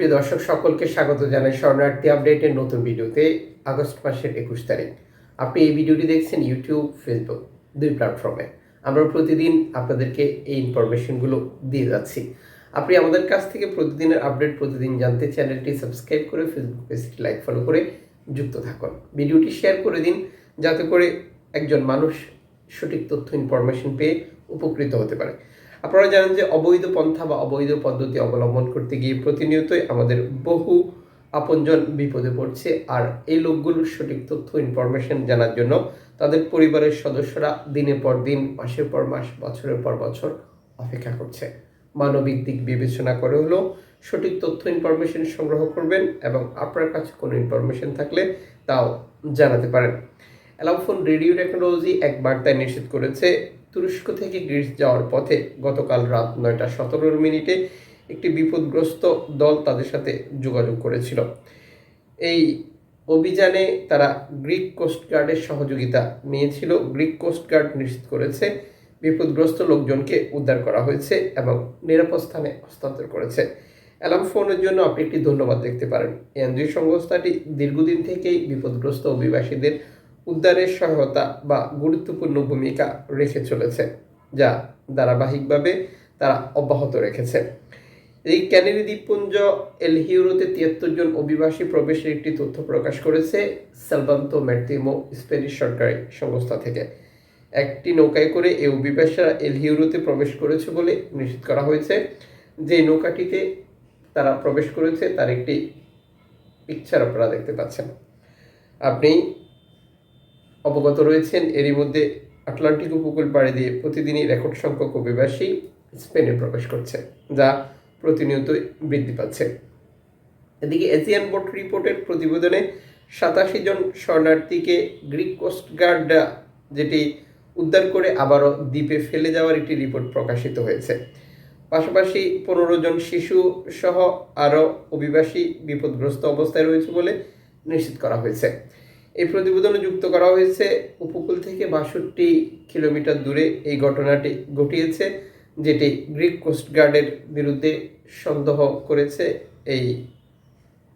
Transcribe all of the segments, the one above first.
সুপ্রিয় দর্শক, সকলকে স্বাগত জানাই শরণার্থী আপডেটের নতুন ভিডিওতে, আগস্ট মাসের একুশ তারিখ। আপনি এই ভিডিওটি দেখছেন ইউটিউব, ফেসবুক, দুই প্ল্যাটফর্মে। আমরা প্রতিদিন আপনাদেরকে এই ইনফরমেশনগুলো দিয়ে যাচ্ছি। আপনি আমাদের কাছ থেকে প্রতিদিনের আপডেট, প্রতিদিন জানতে চ্যানেলটি সাবস্ক্রাইব করে ফেসবুক পেজটি লাইক ফলো করে যুক্ত থাকুন। ভিডিওটি শেয়ার করে দিন, যাতে করে একজন মানুষ সঠিক তথ্য ইনফরমেশন পেয়ে উপকৃত হতে পারে। আপনারা জানেন যে অবৈধ পন্থা বা অবৈধ পদ্ধতি অবলম্বন করতে গিয়ে প্রতিনিয়তই আমাদের বহু আপনজন বিপদে পড়ছে। আর এই লোকগুলোর সঠিক তথ্য ইনফরমেশন জানার জন্য তাদের পরিবারের সদস্যরা দিনের পর দিন, মাসের পর মাস, বছরের পর বছর অপেক্ষা করছে। মানবিক দিক বিবেচনা করে হলেও সঠিক তথ্য ইনফরমেশন সংগ্রহ করবেন এবং আপনার কাছে কোনো ইনফরমেশন থাকলে তাও জানাতে পারেন। অ্যালাউফোন রেডিও টেকনোলজি এক বার্তায় নিশ্চিত করেছে তুরস্ক থেকে গ্রিস যাওয়ার পথে গতকাল রাত নয়টা সতেরো মিনিটে একটি বিপদগ্রস্ত দল তাদের সাথে যোগাযোগ করেছিল। এই অভিযানে তারা গ্রিক কোস্টগার্ডের সহযোগিতা নিয়েছিল। গ্রিক কোস্টগার্ড নিশ্চিত করেছে, বিপদগ্রস্ত লোকজনকে উদ্ধার করা হয়েছে এবং নিরাপদ স্থানে হস্তান্তর করেছে। অ্যালার্ম ফোনের জন্য আপনি একটি ধন্যবাদ দেখতে পারেন। এনজিও সংস্থাটি দীর্ঘদিন থেকেই বিপদগ্রস্ত অভিবাসীদের উদ্ধারের সহায়তা বা গুরুত্বপূর্ণ ভূমিকা রেখে চলেছে, যা ধারাবাহিকভাবে তারা অব্যাহত রেখেছে। এই ক্যানেরি দ্বীপপুঞ্জ এল হিউরোতে তিয়াত্তর জন অভিবাসী প্রবেশের একটি তথ্য প্রকাশ করেছে সেলবান্তো ম্যার্তিমো স্পেনিশ সরকারি সংস্থা থেকে। একটি নৌকায় করে এই অভিবাসীরা এল হিউরোতে প্রবেশ করেছে বলে নিশ্চিত করা হয়েছে। যে নৌকাটিতে তারা প্রবেশ করেছে, তার একটি পিকচার আপনারা দেখতে পাচ্ছেন। আপনি অবগত রয়েছেন। এরই মধ্যে আটলান্টিক উপকূল পাড়ি দিয়ে প্রতিদিনই রেকর্ড সংখ্যক অভিবাসী স্পেনে প্রবেশ করছে, যা প্রতিনিয়ত বৃদ্ধি পাচ্ছে। এদিকে এশিয়ান বোর্ড রিপোর্টের প্রতিবেদনে সাতাশি জন শরণার্থীকে গ্রিক কোস্টগার্ড যেটি উদ্ধার করে আবারও দ্বীপে ফেলে যাওয়ার একটি রিপোর্ট প্রকাশিত হয়েছে। পাশাপাশি পনেরো জন শিশু সহ আরও অভিবাসী বিপদগ্রস্ত অবস্থায় রয়েছে বলে নিশ্চিত করা হয়েছে। এই প্রতিবেদনে যুক্ত করা হয়েছে, উপকূল থেকে বাষট্টি কিলোমিটার দূরে এই ঘটনাটি ঘটিয়েছে, যেটি গ্রিক কোস্টগার্ডের বিরুদ্ধে সন্দেহ করেছে এই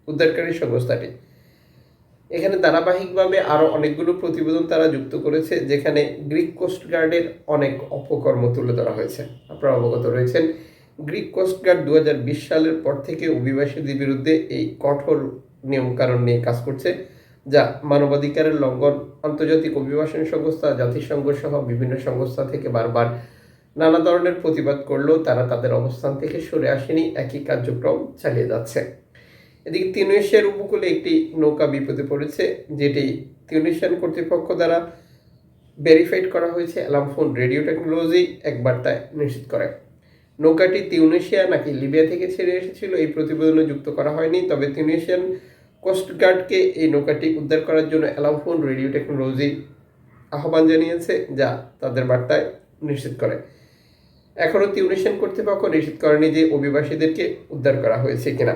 উদ্ধারকারী সংস্থাটি। এখানে ধারাবাহিকভাবে আরও অনেকগুলো প্রতিবেদন তারা যুক্ত করেছে, যেখানে গ্রিক কোস্টগার্ডের অনেক অপকর্ম তুলে ধরা হয়েছে। আপনারা অবগত রয়েছেন, গ্রিক কোস্টগার্ড দু হাজার বিশ সালের পর থেকে অভিবাসীদের বিরুদ্ধে এই কঠোর নিয়মকানুন নিয়ে কাজ করছে। যা মানবাধিকারের লঙ্ঘন, আন্তর্জাতিক অভিবাসন সংস্থা, জাতিসংঘ সহ বিভিন্ন সংস্থা থেকে বারবার নানা ধরনের প্রতিবাদ করলেও তারা তাদের অবস্থান থেকে সরে আসেনি। একই কার্যক্রম চালিয়ে যাচ্ছে। এদিকে তিউনিশিয়ার উপকূলে একটি নৌকা বিপদে পড়েছে, যেটি তিউনিশিয়ান কর্তৃপক্ষ দ্বারা ভেরিফাইড করা হয়েছে। অ্যালামফোন রেডিও টেকনোলজি এক বার্তায় নিশ্চিত করে। নৌকাটি তিউনেশিয়া নাকি লিবিয়া থেকে ছেড়ে এসেছিল এই প্রতিবেদনে যুক্ত করা হয়নি, তবে তিউনেশিয়ান কোস্টগার্ডকে এই নৌকাটি উদ্ধার করার জন্য অ্যালামফোন রেডিও টেকনোলজি আহ্বান জানিয়েছে, যা তাদের বার্তায় নিশ্চিত করে। এখনও তিউনেশিয়ান কর্তৃপক্ষ নিশ্চিত করেনি যে অভিবাসীদেরকে উদ্ধার করা হয়েছে কিনা।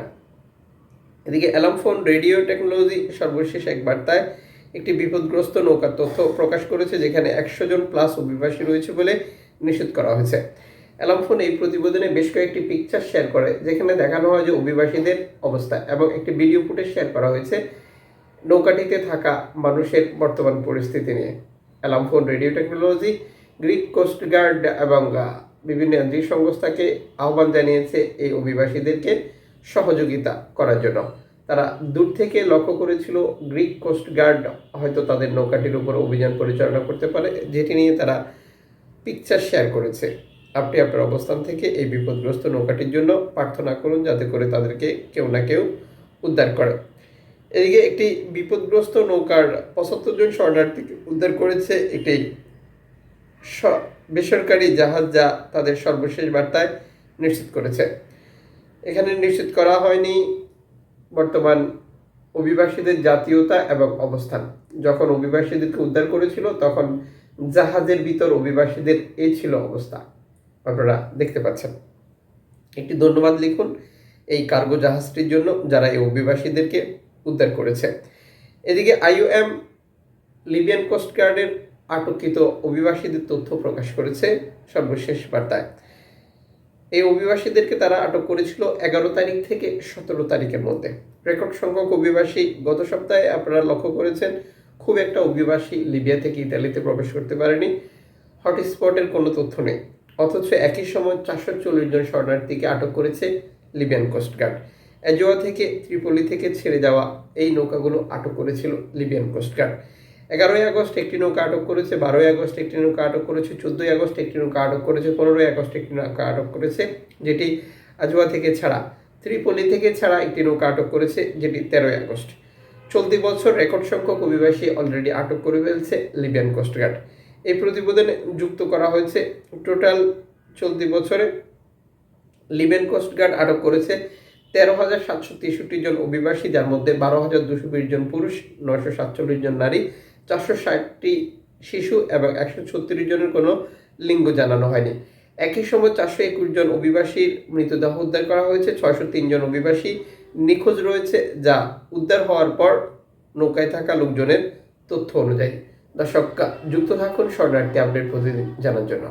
এদিকে অ্যালামফোন রেডিও টেকনোলজি সর্বশেষ এক বার্তায় একটি বিপদগ্রস্ত নৌকার তথ্য প্রকাশ করেছে, যেখানে একশো জন প্লাস অভিবাসী রয়েছে বলে নিশ্চিত করা হয়েছে। অ্যালামফোন এই প্রতিবেদনে বেশ কয়েকটি পিকচার শেয়ার করে, যেখানে দেখানো হয় যে অভিবাসীদের অবস্থা এবং একটি ভিডিও ফুটেজ শেয়ার করা হয়েছে নৌকাটিতে থাকা মানুষের বর্তমান পরিস্থিতি নিয়ে। Alarmphone radio technology, Greek coastguard এবং বিভিন্ন এনজিও সংস্থাকে আহ্বান জানিয়েছে এই অভিবাসীদেরকে সহযোগিতা করার জন্য। তারা দূর থেকে লক্ষ্য করেছিল গ্রিক কোস্টগার্ড হয়তো তাদের নৌকাটির উপর অভিযান পরিচালনা করতে পারে, যেটি নিয়ে তারা পিকচার শেয়ার করেছে। আপনি আপনার অবস্থান থেকে এই বিপদগ্রস্ত নৌকাটির জন্য প্রার্থনা করুন যাতে করে তাদেরকে কেউ না কেউ উদ্ধার করে। এদিকে একটি বিপদগ্রস্ত নৌকার পঁচাত্তর জন শরণার্থীকে উদ্ধার করেছে একটি বেসরকারি জাহাজ যা তাদের সর্বশেষ বার্তায় নিশ্চিত করেছে। এখানে নিশ্চিত করা হয়নি বর্তমান অভিবাসীদের জাতীয়তা এবং অবস্থান। যখন অভিবাসীদেরকে উদ্ধার করেছিল, তখন জাহাজের ভিতর অভিবাসীদের এই ছিল অবস্থা। আপনারা দেখতে পাচ্ছেন। একটি ধন্যবাদ লিখুন এই কার্গো জাহাজটির জন্য যারা এই অভিবাসীদেরকে উদ্ধার করেছে। এদিকে আইওএম লিবিয়ান কোস্টগার্ডের আটককৃত অভিবাসীদের তথ্য প্রকাশ করেছে সর্বশেষ বার্তায়। এই অভিবাসীদেরকে তারা আটক করেছিল এগারো তারিখ থেকে সতেরো তারিখের মধ্যে। রেকর্ড সংখ্যক অভিবাসী গত সপ্তাহে আপনারা লক্ষ্য করেছেন, খুব একটা অভিবাসী লিবিয়া থেকে ইতালিতে প্রবেশ করতে পারেনি। হটস্পটের কোনো তথ্য নেই। অথচ একই সময় চারশো চল্লিশ জন শরণার্থীকে আটক করেছে লিবিয়ান কোস্টগার্ড এজোয়া থেকে ত্রিপলি থেকে ছেড়ে যাওয়া এই নৌকাগুলো আটক করেছিল লিবিয়ান কোস্টগার্ড এগারোই আগস্ট একটি নৌকা আটক করেছে, বারোই আগস্ট একটি নৌকা আটক করেছে, চোদ্দোই আগস্ট একটি নৌকা আটক করেছে, পনেরোই আগস্ট একটি নৌকা আটক করেছে, যেটি আজোয়া থেকে ছাড়া, ত্রিপলি থেকে ছাড়া একটি নৌকা আটক করেছে, যেটি তেরোই আগস্ট। চলতি বছর রেকর্ড সংখ্যক অভিবাসী অলরেডি আটক করে ফেলছে লিবিয়ান কোস্টগার্ড এই প্রতিবেদনে যুক্ত করা হয়েছে। টোটাল চলতি বছরে লিবিয়ান কোস্টগার্ড আটক করেছে তেরো হাজার সাতশো তেষট্টি জন অভিবাসী, যার মধ্যে বারো হাজার দুশো বিশ জন পুরুষ, নয়শো সাতচল্লিশ জন নারী, চারশো ষাটটি শিশু এবং একশো ছত্রিশ জনের কোনো লিঙ্গ জানানো হয়নি। একই সময় চারশো একুশ জন অভিবাসীর মৃতদেহ উদ্ধার করা হয়েছে, ছয়শো তিন জন অভিবাসী নিখোঁজ রয়েছে, যা উদ্ধার হওয়ার পর নৌকায় থাকা লোকজনের তথ্য অনুযায়ী। দর্শক যুক্ত থাকুন সরকারটি আপডেট প্রতিদিন জানার জন্য।